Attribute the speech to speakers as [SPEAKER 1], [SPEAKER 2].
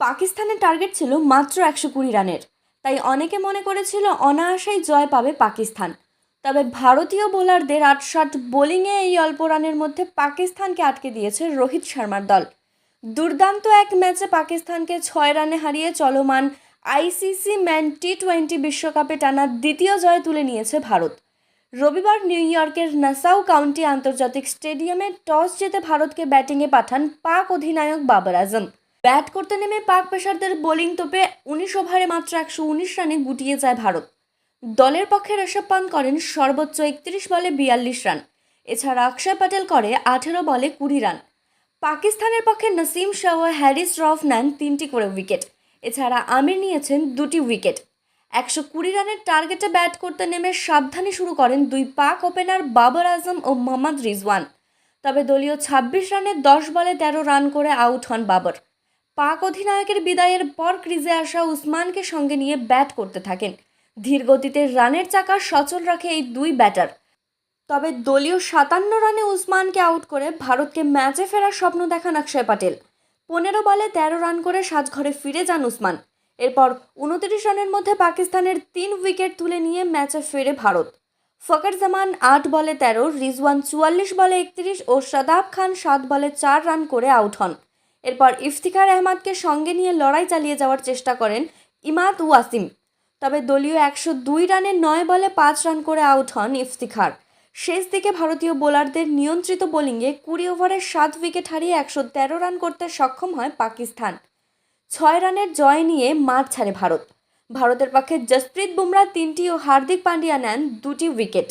[SPEAKER 1] পাকিস্তানের টার্গেট ছিল মাত্র একশো কুড়ি রানের। তাই অনেকে মনে করেছিল অনায়াসেই জয় পাবে পাকিস্তান। তবে ভারতীয় বোলারদের আটষাট বোলিংয়ে এই অল্প রানের মধ্যে পাকিস্তানকে আটকে দিয়েছে রোহিত শর্মার দল। দুর্দান্ত এক ম্যাচে পাকিস্তানকে ছয় রানে হারিয়ে চলমান আইসিসি ম্যান টি টোয়েন্টি বিশ্বকাপে টানা দ্বিতীয় জয় তুলে নিয়েছে ভারত। রবিবার নিউ ইয়র্কের নাসাউ কাউন্টি আন্তর্জাতিক স্টেডিয়ামে টস জিতে ভারতকে ব্যাটিংয়ে পাঠান পাক অধিনায়ক বাবর আজম। ব্যাট করতে নেমে পাক পেসারদের বোলিং তোপে উনিশ ওভারে মাত্র একশো উনিশ রানে গুটিয়ে যায় ভারত। দলের পক্ষে ঋষভ পান করেন সর্বোচ্চ একত্রিশ বলে বিয়াল্লিশ রান। এছাড়া অক্ষয় প্যাটেল করে আঠেরো বলে কুড়ি রান। পাকিস্তানের পক্ষে নসিম শাহ ও হ্যারিস রফ নেন তিনটি করে উইকেট। এছাড়া আমির নিয়েছেন দুটি উইকেট। একশো কুড়ি রানের টার্গেটে ব্যাট করতে নেমে সাবধানে শুরু করেন দুই পাক ওপেনার বাবর আজম ও মোহাম্মদ রিজওয়ান। তবে দলীয় ছাব্বিশ রানে দশ বলে তেরো রান করে আউট হন বাবর। পাক অধিনায়কের বিদায়ের পর ক্রিজে আসা উসমানকে সঙ্গে নিয়ে ব্যাট করতে থাকেন। ধীর গতিতে রানের চাকা সচল রাখে এই দুই ব্যাটার। তবে দলীয় সাতান্ন রানে উসমানকে আউট করে ভারতকে ম্যাচে ফেরার স্বপ্ন দেখান অক্ষয় প্যাটেল পনেরো বলে তেরো রান করে সাজঘরে ফিরে যান উসমান। এরপর উনত্রিশ রানের মধ্যে পাকিস্তানের তিন উইকেট তুলে নিয়ে ম্যাচে ফেরে ভারত। ফকর জামান আট বলে তেরো, রিজওয়ান চুয়াল্লিশ বলে একত্রিশ ও শাদাব খান সাত বলে চার রান করে আউট হন। এরপর ইফতিখার আহমদকে সঙ্গে নিয়ে লড়াই চালিয়ে যাওয়ার চেষ্টা করেন ইমাদ ওয়াসিম। তবে দলীয় একশো দুই রানে নয় বলে পাঁচ রান করে আউট হন ইফতিখার। শেষ দিকে ভারতীয় বোলারদের নিয়ন্ত্রিত বোলিংয়ে কুড়ি ওভারে সাত উইকেট হারিয়ে একশো তেরো রান করতে সক্ষম হয় পাকিস্তান। ছয় রানের জয় নিয়ে মাঠ ছাড়ে ভারত। ভারতের পক্ষে জসপ্রীত বুমরা তিনটি ও হার্দিক পান্ডিয়া নেন দুটি উইকেট।